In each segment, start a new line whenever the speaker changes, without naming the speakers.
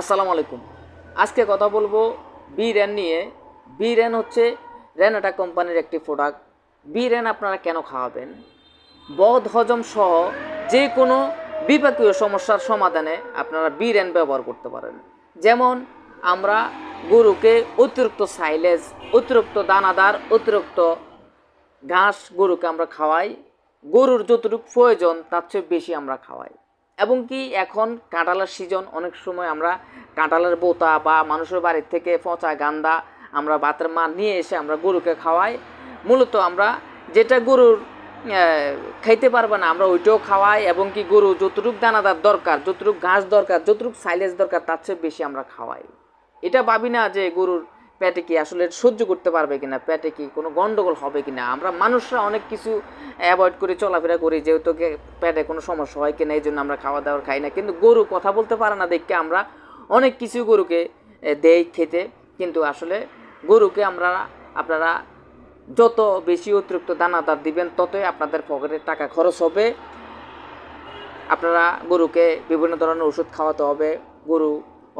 আসসালামু আলাইকুম। আজকে কথা বলব বি র্যান নিয়ে। বি র্যান হচ্ছে রেনাটা কোম্পানির একটি প্রোডাক্ট বি র্যান আপনারা কেন খাওয়াবেন? বদ হজম সহ যে কোনো বিপাকীয় সমস্যার সমাধানে আপনারা বি র্যান ব্যবহার করতে পারেন। যেমন আমরা গরুকে অতিরিক্ত সাইলেজ অতিরিক্ত দানাদার, অতিরিক্ত ঘাস গরুকে আমরা খাওয়াই। গরুর যতটুকু প্রয়োজন তার চেয়ে বেশি আমরা খাওয়াই। এবং কি এখন কাঁটালার সিজন অনেক সময় আমরা কাঁঠালের বোতা বা মানুষের বাড়ির থেকে পচা গান্দা আমরা ভাতের মা নিয়ে এসে আমরা গরুকে খাওয়াই। মূলত আমরা যেটা গরুর খাইতে পারবে না, আমরা ওইটাও খাওয়াই এবং কি গরু যতটুক দানাদার দরকার, যতটুক ঘাস দরকার, যতটুক সাইলেজ দরকার, তার চেয়ে বেশি আমরা খাওয়াই। এটা ভাবি না যে গরুর পেটে কি আসলে সহ্য করতে পারবে কিনা? পেটে কি কোনো গন্ডগোল হবে কিনা? আমরা মানুষরা অনেক কিছু অ্যাভয়েড করে চলাফেরা করি, যেহেতু পেটে কোনো সমস্যা হয় কিনা, এই জন্য আমরা খাওয়া দাওয়ার খাই না। কিন্তু গরু কথা বলতে পারে না দেখে আমরা অনেক কিছু গরুকে দেই খেতে। কিন্তু আসলে গরুকে আমরা, আপনারা যত বেশি অতিরিক্ত দানাদার দিবেন, ততই আপনাদের পকেটে টাকা খরচ হবে। আপনারা গরুকে বিভিন্ন ধরনের ওষুধ খাওয়াতে হবে, গরু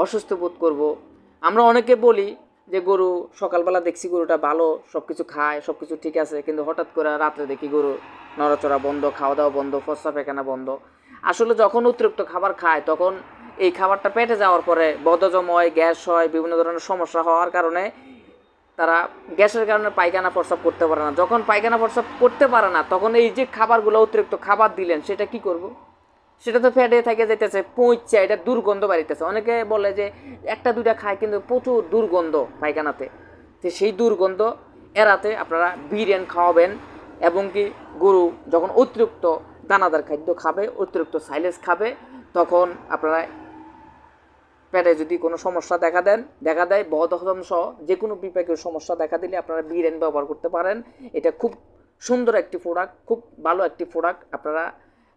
অসুস্থ বোধ করব। আমরা অনেকে বলি যে গরু সকালবেলা দেখছি গরুটা ভালো সব কিছু খায় সব কিছু ঠিক আছে, কিন্তু হঠাৎ করে রাত্রে দেখি গরু নড়াচড়া বন্ধ খাওয়া দাওয়া বন্ধ, ফসা পেখানা বন্ধ। আসলে যখন অতিরিক্ত খাবার খায়, তখন এই খাবারটা পেটে যাওয়ার পরে বদজম হয় গ্যাস হয়, বিভিন্ন ধরনের সমস্যা হওয়ার কারণে তারা গ্যাসের কারণে পায়খানা প্রস্রাব করতে পারে না। যখন পায়খানা প্রস্রাব করতে পারে না, তখন এই যে খাবারগুলো অতিরিক্ত খাবার দিলেন, সেটা কি করব? সেটা তো ফ্যাটে থেকে যেতেছে পৌঁছে এটা দুর্গন্ধ বাড়িতেছে। অনেকে বলে যে একটা, দুইটা খায় কিন্তু প্রচুর দুর্গন্ধ পায়খানাতে। তো সেই দুর্গন্ধ এড়াতে আপনারা বিরিয়ানি খাওয়াবেন এবং কি গরু যখন অতিরিক্ত দানাদার খাদ্য খাবে, অতিরিক্ত সাইলেজ খাবে, তখন আপনারা পেটে যদি কোনো সমস্যা দেখা দেন, দেখা দেয় বদহজম সহ যে কোনো বিপাকের সমস্যা দেখা দিলে আপনারা বিরিয়ানি ব্যবহার করতে পারেন। এটা খুব সুন্দর একটি প্রোডাক্ট খুব ভালো একটি প্রোডাক্ট আপনারা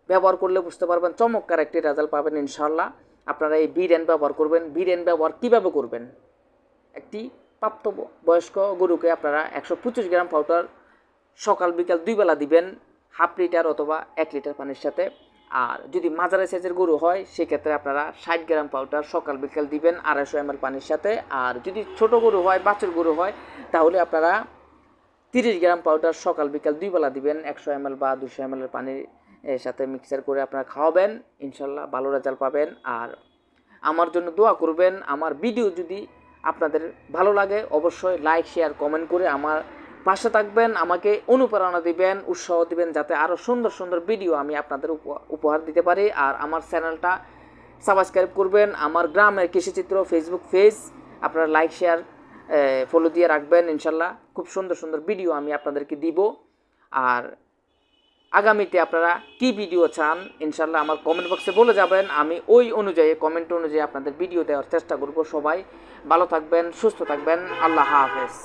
ব্যবহার করলে বুঝতে পারবেন চমৎকার একটি রেজাল্ট পাবেন ইনশাল্লাহ আপনারা এই বিরিয়ানি ব্যবহার করবেন। বিরিয়ানি ব্যবহার কীভাবে করবেন? একটি প্রাপ্ত বয়স্ক গরুকে আপনারা একশো পঁচিশ গ্রাম পাউডার সকাল, বিকাল দুই বেলা দিবেন হাফ লিটার অথবা এক লিটার পানির সাথে। আর যদি মাঝারি সাইজের গরু হয়, সেক্ষেত্রে আপনারা ষাট গ্রাম পাউডার সকাল, বিকাল দিবেন আড়াইশো এম পানির সাথে। আর যদি ছোট গরু হয়, বাছুর গরু হয়, তাহলে আপনারা তিরিশ গ্রাম পাউডার সকাল, বিকাল দুই বেলা দিবেন, একশো এম বা দুশো এম পানির এর সাথে মিক্সার করে আপনারা খাওয়াবেন, ইনশাল্লাহ ভালো রেজাল্ট পাবেন। আর আমার জন্য দোয়া করবেন, আমার ভিডিও যদি আপনাদের ভালো লাগে, অবশ্যই লাইক শেয়ার কমেন্ট করে আমার পাশে থাকবেন, আমাকে অনুপ্রেরণা দিবেন, উৎসাহ দিবেন, যাতে আরও সুন্দর সুন্দর ভিডিও আমি আপনাদের উপ- উপহার দিতে পারি। আর আমার চ্যানেলটা সাবস্ক্রাইব করবেন, আমার গ্রামের কৃষিচিত্র ফেসবুক পেজ আপনারা লাইক শেয়ার ফলো দিয়ে রাখবেন, ইনশাল্লাহ। খুব সুন্দর সুন্দর ভিডিও আমি আপনাদেরকে দিব। আর আগামীতে আপনারা কি ভিডিও চান ইনশাল্লাহ আমার কমেন্ট বক্সে বলে যাবেন। আমি ওই অনুযায়ী কমেন্ট অনুযায়ী আপনাদের ভিডিও দেওয়ার চেষ্টা করব সবাই। ভালো থাকবেন, সুস্থ থাকবেন। আল্লাহ হাফেজ।